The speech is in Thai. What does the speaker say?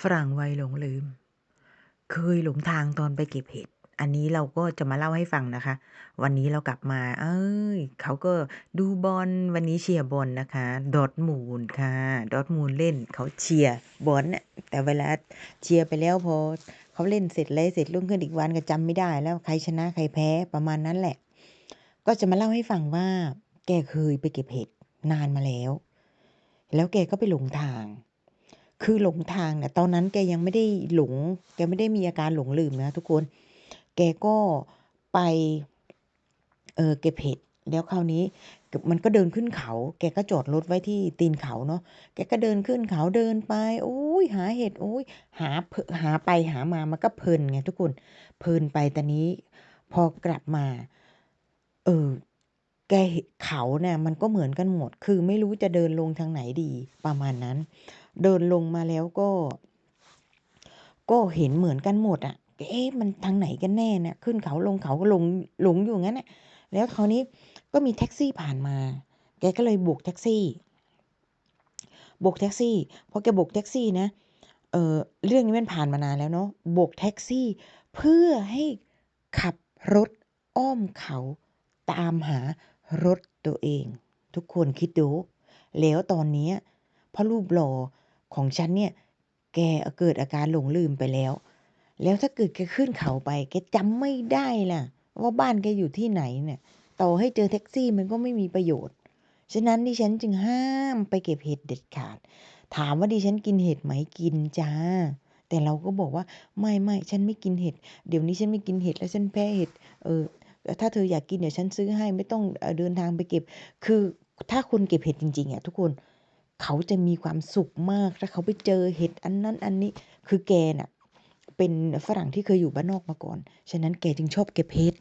ฝรั่งวัยหลงลืม เคยหลงทางตอนไปเก็บเห็ด อันนี้เราก็จะมาเล่าให้ฟังนะคะ วันนี้เรากลับมา เอ้ยเขาก็ดูบอลวันนี้เชียร์บอลนะคะ ดอทมูลค่ะ ดอทมูลเล่นเขาเชียร์บอลน่ะแต่เวลาเชียร์ไปแล้วพอเขาเล่นเสร็จเลยเสร็จรุ่งขึ้นอีกวันก็จำไม่ได้แล้วใครชนะใครแพ้ประมาณนั้นแหละ ก็จะมาเล่าให้ฟังว่า แกเคยไปเก็บเห็ดนานมาแล้ว แล้วแกก็ไปหลงทาง คือหลงทางเนี่ยตอนนั้นแกยังไม่ได้หลง แกไม่ได้มีอาการหลงลืมนะทุกคน แกก็ไปเออเก็บเห็ดแล้วคราวนี้มันก็เดินขึ้นเขา แกก็จอดรถไว้ที่ตีนเขาเนาะ แกก็เดินขึ้นเขาเดินไป โอ้ยหาเห็ด โอ้ยหาเพหาไปหามา มันก็เพลินไงทุกคน เพลินไปตอนนี้ พอกลับมา เออ แกเห็นเขาเนี่ยมันก็เหมือนกันหมด คือไม่รู้จะเดินลงทางไหนดีประมาณนั้น เดินลงมาแล้วก็ ก็เห็นเหมือนกันหมดอะเอ๊ะมันทางไหนกันแน่เนี่ยขึ้นเขาลงเขาก็หลงหลงอยู่งั้นน่ะแล้วคราวนี้ก็มีแท็กซี่ผ่านมา แกก็เลยโบกแท็กซี่โบกแท็กซี่พอแกโบกแท็กซี่นะเออเรื่องนี้มันผ่านมานานแล้วเนาะโบกแท็กซี่ เพื่อให้ขับรถอ้อมเขาตามหารถตัวเอง ทุกคนคิดดู แล้วตอนนี้พ่อรูปหล่อ ของฉันเนี่ยแกเกิดอาการหลงลืมไปแล้ว แล้วถ้าเกิดแกขึ้นเขาไป แกจำไม่ได้ล่ะ ว่าบ้านแกอยู่ที่ไหนเนี่ย ต่อให้เจอแท็กซี่มันก็ไม่มีประโยชน์ ฉะนั้นดิฉันจึงห้ามไปเก็บเห็ดเด็ดขาด ถามว่าดิฉันกินเห็ดไหมกินจ้า แต่เราก็บอกว่าไม่ไม่ฉันไม่กินเห็ด เดี๋ยวนี้ฉันไม่กินเห็ดแล้วฉันแพ้เห็ด เออ ถ้าเธออยากกินเดี๋ยวฉันซื้อให้ไม่ต้องเดินทางไปเก็บ คือถ้าคนเก็บเห็ดจริงๆอะทุกคน เขาจะมีความสุขมากถ้าเขาไปเจอเห็ดอันนั้นอันนี้คือแกน่ะเป็นฝรั่งที่เคยอยู่บ้านนอกมาก่อนฉะนั้นแกจึงชอบเก็บเห็ด